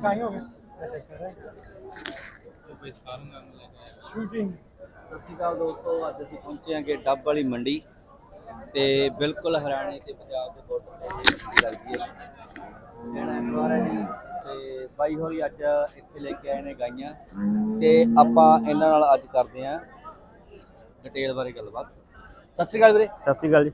ਕਾਹੀ ਹੋ ਗਏ ਸ਼ੂਟਿੰਗ ਸਤਿ ਸ਼੍ਰੀ ਅਕਾਲ ਦੋਸਤੋ ਅੱਜ ਅਸੀਂ ਪਹੁੰਚੇ ਹਾਂ ਕਿ ਡੱਬ ਵਾਲੀ ਮੰਡੀ ਤੇ ਬਿਲਕੁਲ ਹਰਿਆਣੇ ਤੇ ਪੰਜਾਬ ਦੇ ਬਾਰਡਰ ਤੇ ਇਹ ਮੰਡੀ ਲੱਗਦੀ ਹੈ। ਜਿਹੜਾ ਐਤਵਾਰ ਹੈ ਜੀ ਤੇ ਬਾਈ ਹੋਰੀ ਅੱਜ ਇੱਥੇ ਲੈ ਕੇ ਆਏ ਨੇ ਗਾਈਆਂ ਤੇ ਆਪਾਂ ਇਹਨਾਂ ਨਾਲ ਅੱਜ ਕਰਦੇ ਹਾਂ ਡਿਟੇਲ ਬਾਰੇ ਗੱਲਬਾਤ। ਸਤਿ ਸ਼੍ਰੀ ਅਕਾਲ ਵੀਰੇ। ਸਤਿ ਸ਼੍ਰੀ ਅਕਾਲ ਜੀ।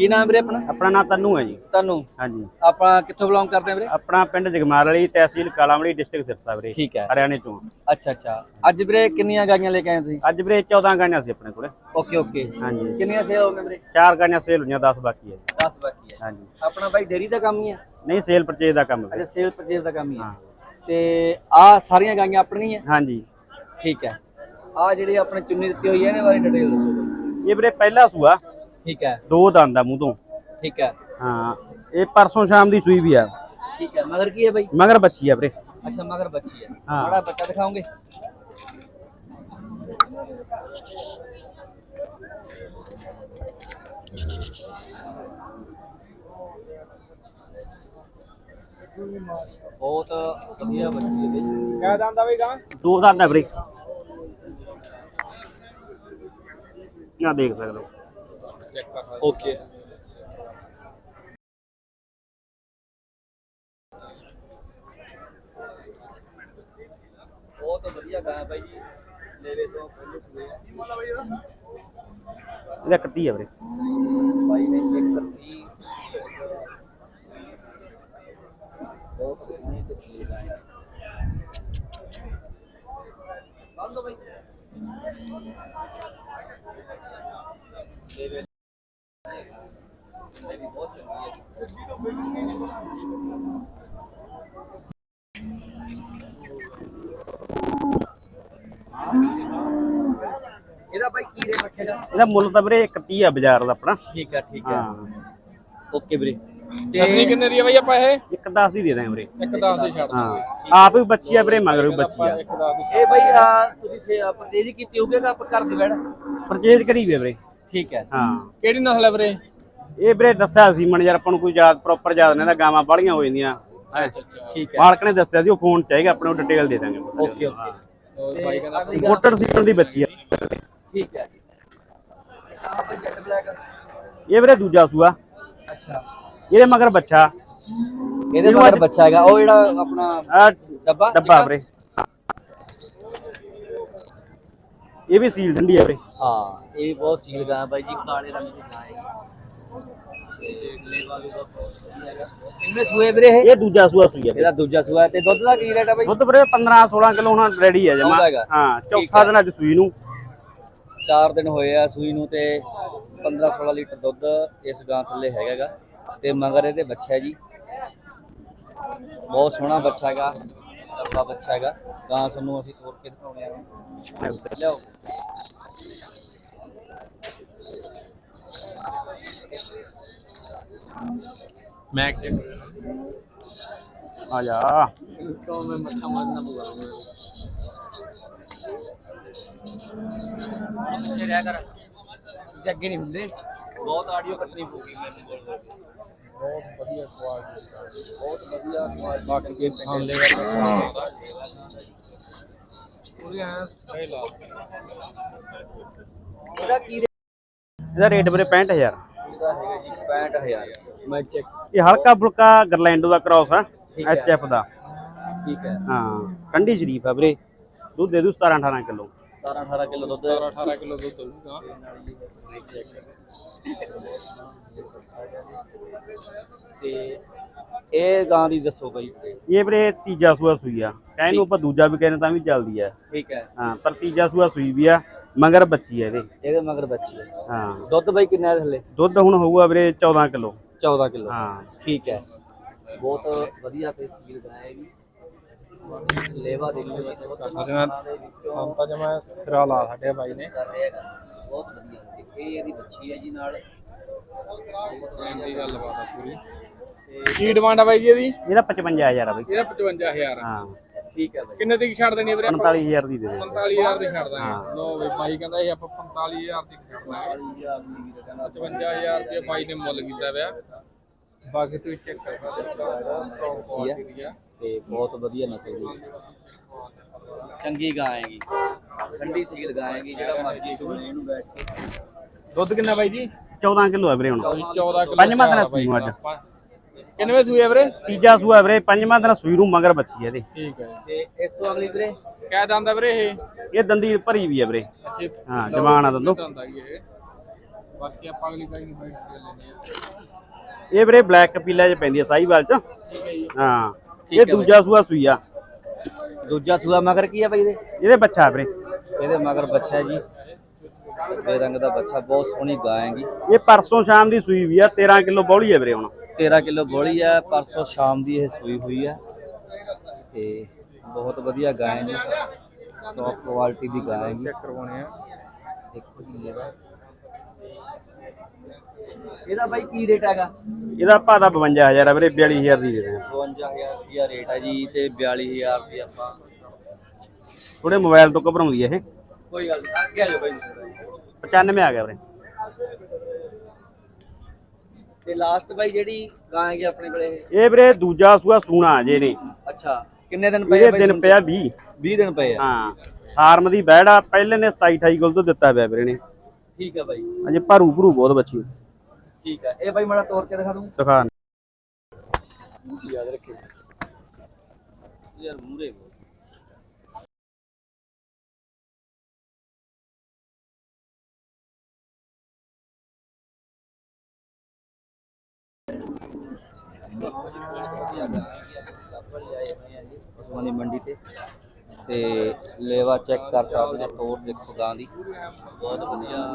ਕੀ ਨਾਮ ਵੀਰੇ ਆਪਣਾ? ਆਪਣਾ ਨਾਮ ਤੰਨੂ ਹੈ ਜੀ। ਤੁਹਾਨੂੰ ਹਾਂਜੀ। ਆਪਾਂ ਕਿੱਥੋਂ ਬਿਲੋਂਗ ਕਰਦੇ ਹਾਂ ਵੀਰੇ? ਆਪਣਾ ਪਿੰਡ ਜਗਮਾਰ ਵਾਲੀ ਤਹਿਸੀਲ ਕਾਲਾਮੜੀ ਡਿਸਟ੍ਰਿਕਟ ਸਿਰਸਾ ਵੀਰੇ। ਠੀਕ ਹੈ। ਹਰਿਆਣੇ ਤੋਂ। ਅੱਛਾ ਅੱਛਾ। ਅੱਜ ਵੀਰੇ ਕਿੰਨੀਆਂ ਗਾਈਆਂ ਲੈ ਕੇ ਆਏ ਤੁਸੀਂ? ਅੱਜ ਵੀਰੇ 14 ਗਾਈਆਂ ਸੀ ਆਪਣੇ ਕੋਲੇ। Okay okay. ਹਾਂਜੀ। ਕਿੰਨੀਆਂ ਸੇਲ ਹੋ ਗਏ ਵੀਰੇ? ਚਾਰ ਗਾਈਆਂ ਸੇਲ ਹੋਈਆਂ 10 ਬਾਕੀ ਹੈ। ਜੀ 10 ਬਾਕੀ ਹੈ। ਹਾਂਜੀ। ਆਪਣਾ ਬਾਈ ਡੇਰੀ ਦਾ ਕੰਮ ਹੀ ਹੈ? ਨਹੀਂ ਸੇਲ ਪਰਚੇਜ ਦਾ ਕੰਮ ਅੱਛਾ ਵੀਰੇ ਸੇਲ ਪਰਚੇਸ ਦਾ ਕੰਮ ਹੀ ਹੈ। ਹਾਂ। ਤੇ ਆ ਸਾਰੀਆਂ ਗਾਈਆਂ ਆਪਣੀਆਂ ਹਾਂਜੀ। ਠੀਕ ਹੈ। ਆ ਜਿਹੜੀ ਆਪਣੇ ਚੁੰਨੀ ਦਿੱਤੀ ਹੋਈ ਹੈ ਇਹਦੇ ਬਾਰੇ ਡਿਟੇਲ ਦੱਸੋ। ਇਹ ਵੀਰੇ ਪਹਿਲਾ ਸੂਆ। ਠੀਕ ਹੈ। ਦੋ ਦੰਦ ਆ ਮੂੰਹ ਤੋਂ। ਠੀਕ ਹੈ। ਹਾਂ ਇਹ ਪਰਸੋਂ ਸ਼ਾਮ ਦੀ ਸੂਈ ਵੀ ਆ। ਠੀਕ ਹੈ। ਮਗਰ ਕੀ ਹੈ ਬਾਈ? ਮਗਰ ਬੱਚੀ ਆ ਵੀਰੇ। ਅੱਛਾ ਮਗਰ ਬੱਚੀ ਹੈ। ਹਾਂ। ਬੜਾ ਬੱਚਾ ਦਿਖਾਓਗੇ? ਬਹੁਤ ਵਧੀਆ ਬੱਚੀ ਹੈ 'ਚ। ਕਿਆ ਜਾਂਦਾ ਬਈ ਗਾਂ? ਦੋ ਦੰਦ ਆ ਵੀਰੇ। ਨਾ ਦੇਖ ਸਕਦੇ ਹੋ। ਓਕੇ ਬਹੁਤ ਵਧੀਆ ਗਾਂ ਬਾਈ ਜੀ। ਲੈਵੇ ਤੋਂ ਖੁੱਲੇ ਹੋਏ ਆ ਇਹਦਾ 31 ਆ ਵੀਰੇ। ਬਾਈ ਨੇ ਚੈੱਕ ਕਰਤੀ ਬਹੁਤ ਸੋਹਣੀ ਤਸਵੀਰ ਆਈ ਬੰਦ ਬਾਈ ਲੈਵੇ ਲੈਵੇ ਬਹੁਤ ਚੰਗੀ ਹੈ ਇਹਦਾ ਬਾਈ ਕੀ ਰੇਟ ਰੱਖੇਗਾ? ਇਹਦਾ ਮੁੱਲ ਤਾਂ ਵੀਰੇ 31 ਆ ਬਾਜ਼ਾਰ ਦਾ ਆਪਣਾ। ਠੀਕ ਹੈ ਠੀਕ ਹਾਂ। ਓਕੇ ਵੀਰੇ। ਛੱਡਣੀ ਕਿੰਨੇ ਦੀ ਆ ਬਈ ਆਪਾਂ ਇਹ? ਇੱਕ 10 ਹੀ ਦੇ ਦਾਂਗੇ ਵੀਰੇ। ਇੱਕ 10 ਦੀ ਛੱਡ ਹਾਂ। ਆਪ ਵੀ ਬੱਚੀ ਆ ਵੀਰੇ ਮਗਰ ਵੀ ਬੱਚੀ ਆ। ਇੱਕ 10 ਦੀ ਇਹ ਬਈ ਆ ਤੁਸੀਂ ਪਰਚੇਜ ਕੀਤੀ ਹੋਊਗੀ ਤਾਂ ਆਪਾਂ ਘਰ ਦੀ ਬੈੜ ਪਰਚੇਜ ਕਰੀ ਆ ਵੀਰੇ। ਠੀਕ ਹੈ ਹਾਂ। ਕਿਹੜੀ ਨਸਲ ਹੈ ਵੀਰੇ? ਇਹ ਵੀਰੇ ਦੱਸਿਆ ਸੀ ਮਨ ਯਾਰ ਆਪਾਂ ਨੂੰ ਕੋਈ ਯਾਦ ਪ੍ਰੋਪਰ ਯਾਦ ਨਹੀਂ ਦਾ ਗਾਵਾਂ ਬਾਲੀਆਂ ਹੋ ਜਾਂਦੀਆਂ। ਹੈਂ। ਠੀਕ ਹੈ। ਮਾਲਕ ਨੇ ਦੱਸਿਆ ਸੀ ਉਹ ਫੋਨ ਚਾਹੀਗਾ ਆਪਣੇ ਨੂੰ ਡਿਟੇਲ ਦੇ ਦਾਂਗੇ। ਓਕੇ ਓਕੇ ਉਹ ਬਾਈ ਕਹਿੰਦਾ ਅਗਲੀ ਗੱਲ ਮੋਟਰ ਸੀਟਰ ਦੀ ਬੱਚੀ ਆ। ਠੀਕ ਹੈ। ਇਹ ਵੀਰੇ ਦੂਜਾ ਸੂਆ। ਅੱਛਾ। ਇਹਦੇ ਮਗਰ ਬੱਚਾ। ਇਹਦੇ ਮਗਰ ਬੱਚਾ ਹੈਗਾ ਉਹ ਜਿਹੜਾ ਆਪਣਾ ਆ ਡੱਬਾ ਡੱਬਾ ਵੀਰੇ। ਇਹ ਵੀ ਸੀਲ ਠੰਡੀ ਆ ਵੀਰੇ। ਹਾਂ ਇਹ ਵੀ ਬਹੁਤ ਸੀਲ ਗਾਂ ਬਾਈ ਜੀ ਕਾਲੇ ਰੰਗ ਦੀ ਗਾਂ ਹੈ ਹੈਗਾ ਇਨਵੇਂ ਸੂਏ ਵੀਰੇ ਇਹ ਇਹ ਦੂਜਾ ਸੂਆ ਸੂਈ ਆ। ਇਹਦਾ ਦੂਜਾ ਸੂਆ ਹੈ ਤੇ ਦੁੱਧ ਦਾ ਕੀ ਰੇਟ ਹੈ ਬਾਈ ਦੁੱਧ ਵੀਰੇ 15 16 ਕਿਲੋ ਹੁਣ ਰੈਡੀ ਆ ਜਮਾ ਹੈਗਾ। ਹਾਂ ਠੀਕ ਚੌਥਾ ਦਿਨ ਅੱਜ ਸੂਈ ਨੂੰ 4 ਦਿਨ ਹੋਏ ਆ ਸੂਈ ਨੂੰ ਤੇ 15 16 ਲੀਟਰ ਦੁੱਧ ਇਸ ਗਾਂ ਥੱਲੇ ਹੈਗਾਗਾ ਤੇ ਮਗਰ ਇਹਦੇ ਬੱਚਾ ਹੈ ਜੀ ਬਹੁਤ ਸੋਹਣਾ ਬੱਚਾ ਹੈਗਾ ਲੱਭਾ ਬੱਚਾ ਹੈਗਾ ਗਾਂ ਸਾਨੂੰ ਅਸੀਂ ਤੋੜ ਕੇ ਦਿਖਾਉਣੇ ਆ ਲਿਆਓ ਮੈਕ ਚੈੱਕ ਆ ਜਾ तो मैं मत्था मारना पड़ेगा ਪਿੱਛੇ ਰਹਿ ਕਰ ਤੁਸੀਂ ਅੱਗੇ ਨਹੀਂ ਹੁੰਦੇ ਬਹੁਤ ਆਡੀਓ ਕੱਟਣੀ ਪਊਗੀ ਮੈਨੂੰ ਬੋਲ ਬੋਲ ਕੇ। ਬਹੁਤ ਵਧੀਆ ਕੁਆਲਿਟੀ ਬਹੁਤ ਵਧੀਆ ਸਵਾਦ ਬਾਕੀ ਇਹ ਖਾਂਦੇ ਵਰਗਾ ਪੂਰੀ ਐ ਸਹੀ ਲਾ ਇਹਦਾ ਕੀ ਇਹਦਾ ਰੇਟ ਵੀਰੇ 65000 ਇਹਦਾ ਹੈਗਾ ਜੀ 65000 ਮੈਂ ਚੈੱਕ ਇਹ ਹਲਕਾ ਫੁਲਕਾ ਗਰਲੈਂਡੋ ਦਾ ਕ੍ਰਾਸ ਆ ਠੀਕ ਹੈ। ਐਚਐਫ ਦਾ। ਠੀਕ ਹੈ। ਹਾਂ ਠੰਡੀ ਸ਼ਰੀਫ ਆ ਵੀਰੇ। ਦੁੱਧ ਦੇ ਦੂ 17 18 ਕਿਲੋ। 17 18 ਕਿਲੋ ਦੁੱਧ। 18 ਕਿਲੋ ਦੁੱਧ ਤੇ ਇਹ ਗਾਂ ਦੀ ਦੱਸੋ ਬਾਈ। ਇਹ ਵੀਰੇ ਤੀਜਾ ਸੂਆ ਸੂਈ ਆ। ਕਹਿਣ ਨੂੰ ਆਪਾਂ ਦੂਜਾ ਵੀ ਕਹਿੰਦੇ ਤਾਂ ਵੀ ਚੱਲਦੀ ਆ। ਠੀਕ ਹੈ। ਹਾਂ ਪਰ ਤੀਜਾ ਸੂਆ ਸੂਈ ਵੀ ਆ ਮਗਰ ਬੱਚੀ ਆ ਇਹਦੇ। ਇਹਦੇ ਮਗਰ ਬੱਚੀ ਹੈ ਹਾਂ। ਦੁੱਧ ਬਾਈ ਕਿੰਨਾ ਹੈ ਥੱਲੇ? ਦੁੱਧ ਹੁਣ ਹੋਊਗਾ ਵੀਰੇ 14 ਕਿਲੋ। 14 ਕਿਲੋ। ਹਾਂ। ਠੀਕ ਹੈ। ਬਹੁਤ ਵਧੀਆ ਤੇ ਸੀਲ ਗਾਏਗੀ ਲੇਵਾ ਦੇਖ ਲਓ ਜੀ, ਬਹੁਤ ਜਿਵੇਂ ਦੇ ਵਿੱਚੋਂ ਸਾਨੂੰ ਤਾਂ ਜਮਾ ਸਿਰਾ ਲਾ ਸਾਡੇ ਬਾਈ ਨੇ। ਕਰ ਰਿਹਾ ਹੈਗਾ। ਬਹੁਤ ਵਧੀਆ। ਤੇ ਇਹ ਇਹਦੀ ਬੱਚੀ ਹੈ ਜੀ ਨਾਲ। ਦੀ ਗੱਲਬਾਤ ਆ ਪੂਰੀ। ਕੀ ਡਿਮਾਂਡ ਆ ਬਾਈ ਜੀ ਇਹਦੀ? ਇਹਦਾ 55000 ਆ ਬਈ। ਇਹਦਾ 55000 ਹਾਂ। ਠੀਕ ਹੈ ਬਾਈ। ਕਿੰਨੇ ਦੀ ਛੱਡ ਦੇਣੀ ਵੀਰੇ ਆਪਾਂ? 45000 ਦੀ ਦੇ ਦੇ 45000 ਦੀ ਛੱਡ ਦਾਂਗੇ। ਲੋ ਬਾਈ ਕਹਿੰਦਾ ਇਹ ਆਪਾਂ 45000 ਦੀ ਛੱਡ ਦਾਂਗੇ। ਇਹ ਆਪਣੀ ਵੀਰ ਕਹਿੰਦਾ 55000 ਦੇ ਬਾਈ ਨੇ ਮੁੱਲ ਕੀਤਾ ਵਿਆ ਬਾਕੀ ਤੁਸੀਂ ਚੈੱਕ ਕਰ ਸਕਦੇ ਹੋ ਤੇ ਬਹੁਤ ਵਧੀਆ ਨਸਲ ਦੀ। ਚੰਗੀ ਗਾਂ ਹੈਗੀ ਠੰਡੀ ਸੀਲ ਗਾਂ ਹੈਗੀ ਜਿਹੜਾ ਮਰਜ਼ੀ ਚੁਣੇ। ਇਹਨੂੰ ਬੈਠ ਕੇ ਦੁੱਧ ਕਿੰਨਾ ਬਾਈ ਜੀ? 14 ਕਿਲੋ ਹੈ ਵੀਰੇ ਹੁਣ। 14 ਕਿਲੋ ਪੰਜਵਾਂ ਦਿਨ ਨੂੰ ਅੱਜ। ਕਿੰਨਵੇਂ ਸੂਏ ਵੀਰੇ? ਤੀਜਾ ਸੂਆ ਵੀਰੇ ਪੰਜਵਾਂ ਦਿਨ ਸੂਈ ਨੂੰ ਮਗਰ ਬੱਚੀ ਹੈ ਇਹਦੇ। ਠੀਕ ਹੈ ਤੇ ਇਸ ਤੋਂ ਅਗਲੀ ਵੀਰੇ? ਕਹਿ ਦੰਦਾ ਵੀਰੇ ਇਹ? ਇਹ ਦੰਦੀ ਭਰੀ ਵੀ ਹੈ ਵੀਰੇ। ਅੱਛੇ ਹਾਂ ਜਵਾਨ ਆ ਦੰਦੋ। ਦੰਦਾ ਕੀ ਇਹ। ਬਾਕੀ ਆਪਾਂ ਅਗਲੀ ਗਾਈ ਨੂੰ ਬਾਈ ਲੈਣੇ ਆ। ਇਹ ਵੀਰੇ ਬਲੈਕ ਕਪੀਲਾ ਚ ਪੈਂਦੀ ਹੈ ਸਾਈਵਾਲ ਚ। ਠੀਕ ਹੈ ਜੀ। ਹਾਂ ਠੀਕ ਇਹ ਹੈ ਦੂਜਾ ਸੂਆ ਸੂਈ ਆ। ਦੂਜਾ ਸੂਆ ਮਗਰ ਕੀ ਆ ਬਾਈ ਇਹਦੇ? ਇਹਦੇ ਬੱਚਾ ਵੀਰੇ। ਇਹਦੇ ਮਗਰ ਬੱਚਾ ਹੈ ਜੀ ਬੇਰੰਗ ਦਾ ਬੱਚਾ ਬਹੁਤ ਸੋਹਣੀ ਗਾਂ ਹੈਗੀ ਇਹ ਪਰਸੋਂ ਸ਼ਾਮ ਦੀ ਸੂਈ ਵੀ ਆ 13 ਕਿਲੋ ਬੌਲੀ ਹੈ ਵੀਰੇ ਹੁਣ। 13 ਕਿਲੋ ਬੋਲੀ ਹੈ ਪਰਸੋਂ ਸ਼ਾਮ ਦੀ ਇਹ ਸੂਈ ਹੋਈ ਹੈ ਤੇ ਬਹੁਤ ਵਧੀਆ ਗਾਂ ਹੈ ਜੀ ਟੌਪ ਕੁਆਲਿਟੀ ਦੀ ਗਾਂ ਹੈਗੀ ਚੈੱਕ ਕਰਵਾਉਣੇ ਆ। ਦੇਖੋ ਜੀ ਇਹਦਾ। ਇਹਦਾ ਬਾਈ ਕੀ ਰੇਟ ਹੈਗਾ? ਇਹਦਾ ਭਾਅ ਦਾ 52000 ਹੈ ਵੀਰੇ 42000 ਦੀ ਦੇ ਦੇ 52000 ਰੁਪਿਆ ਰੇਟ ਹੈ ਜੀ ਤੇ 42000 ਦੀ ਆਪਾਂ ਥੋੜੇ ਮੋਬਾਈਲ ਤੋਂ ਘਬਰਾਉਂਦੀ ਹੈ ਇਹ। ਕੋਈ ਗੱਲ ਨਹੀਂ ਅੱਗੇ ਆ ਜਾਓ ਬਾਈ। 95 ਆ ਗਿਆ ਵੀਰੇ। ਤੇ ਲਾਸਟ ਬਾਈ ਜਿਹੜੀ ਗਾਂ ਹੈਗੀ ਆਪਣੇ ਕੋਲੇ? ਇਹ? ਇਹ ਵੀਰੇ ਦੂਜਾ ਸੂਆ ਸੂਣਾ ਜੇ ਨੇ ਅੱਛਾ ਕਿੰਨੇ ਦਿਨ ਪਏ ਆ ਇਹਦੇ ਬਾਈ ਦਿਨ ਪਿਆ 20 20 ਦਿਨ ਪਏ ਆ। ਹਾਂ ਫਾਰਮ ਦੀ ਬੈੜ ਆ ਪਹਿਲੇ ਨੇ 27 28 ਗੋਲ ਤੋਂ ਦਿੱਤਾ ਪਿਆ ਵੀਰੇ ਨੇ। ਠੀਕ ਹੈ ਬਾਈ। ਅਜੇ ਭਰੂ ਭਰੂ ਬਹੁਤ ਬੱਚੀ ਠੀਕ ਹੈ ਇਹ ਬਾਈ ਮਾੜਾ ਤੋੜ ਕੇ ਦਿਖਾ ਦੂੰ। ਦਿਖਾ। ਯਾਦ ਰੱਖਿਓ ਯਾਰ ਮੂਰੇ ਪਸ਼ੂਆਂ ਦੀ ਮੰਡੀ ਤੇ। ਤੇ ਲੇਵਾ ਚੈੱਕ ਕਰ ਸਕਦੇ ਹੋ ਤੋੜ ਦੇਖੋ ਗਾਂ ਦੀ। ਬਹੁਤ ਵਧੀਆ।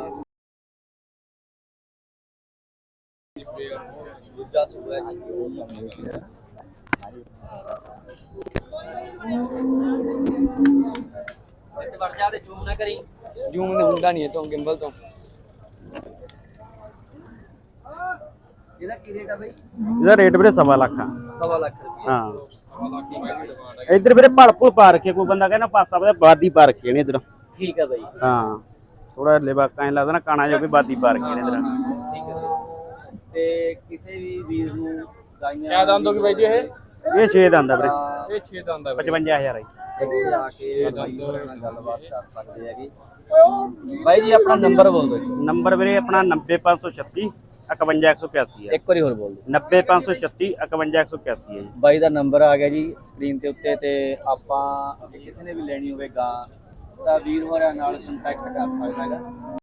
ਦੂਜਾ ਸੂਆ ਜੀ ਇੱਥੇ ਵੜ ਜਾ ਜ਼ੂਮ ਨਾ ਕਰੀ। ਜੂਮ ਹੁੰਦਾ ਨਹੀਂ ਤੋਂ ਗਿੰਬਲ ਤੋਂ। ਇਹਦਾ ਕੀ ਰੇਟ ਆ ਬਈ? ਇਹਦਾ ਰੇਟ ਵੀਰੇ ਸਵਾ ਲੱਖ ਆ। ਸਵਾ ਲੱਖ ਰੁਪਏ ਹਾਂ। ਇੱਧਰ ਵੀਰੇ ਭੜ ਭੁੜ ਪਾ ਰੱਖੇ ਕੋਈ ਬੰਦਾ ਕਹਿੰਦਾ ਪਾਸਾ ਬਾਦੀ ਪਾ ਰੱਖੇ ਨੇ ਇੱਧਰ। ਠੀਕ ਹੈ ਬਈ। ਹਾਂ। ਥੋੜਾ ਲੇਵਾ ਕਾਂ ਲੱਗਦਾ ਨਾ ਕਾਣਾ ਜੋ ਵੀ ਬਾਦੀ ਪਾ ਰੱਖੇ ਨੇ ਇੱਧਰ। ਠੀਕ ਹੈ ਬਈ। ਤੇ ਕਿਸੇ ਵੀ ਵੀਰ ਨੂੰ ਗਾਈਆਂ ਕਿਆ ਦੰਦ ਹੋ ਗਈ ਬਾਈ ਜੀ ਇਹ? ਇਹ 6 ਦਾ ਆਂਦਾ ਵੀਰੇ। ਇਹ 6 ਦੰਦ ਆ ਵੀਰੇ 55000 ਹੈ ਇੱਥੇ ਆ ਕੇ ਬਾਈ ਹੋਰਾਂ ਨਾਲ ਗੱਲਬਾਤ ਕਰ ਸਕਦੇ ਹੈਗੇ। ਬਾਈ ਜੀ ਆਪਣਾ ਨੰਬਰ ਬੋਲ ਦਿਓ ਜੀ। ਨੰਬਰ ਵੀਰੇ ਆਪਣਾ 90536 51181 ਹੈ। ਇੱਕ ਵਾਰੀ ਹੋਰ ਬੋਲ ਦਿਓ। 90536 51181 ਹੈ ਜੀ। ਬਾਈ ਦਾ ਨੰਬਰ ਆ ਗਿਆ ਜੀ ਸਕਰੀਨ ਤੇ ਉੱਤੇ ਤੇ ਆਪਾਂ ਕਿਸੇ ਨੇ ਵੀ ਲੈਣੀ ਹੋਵੇ ਗਾਂ ਤਾਂ ਵੀਰ ਹੋਰਾਂ ਨਾਲ ਕੰਟੈਕਟ ਕਰ ਸਕਦਾ ਹੈਗਾ।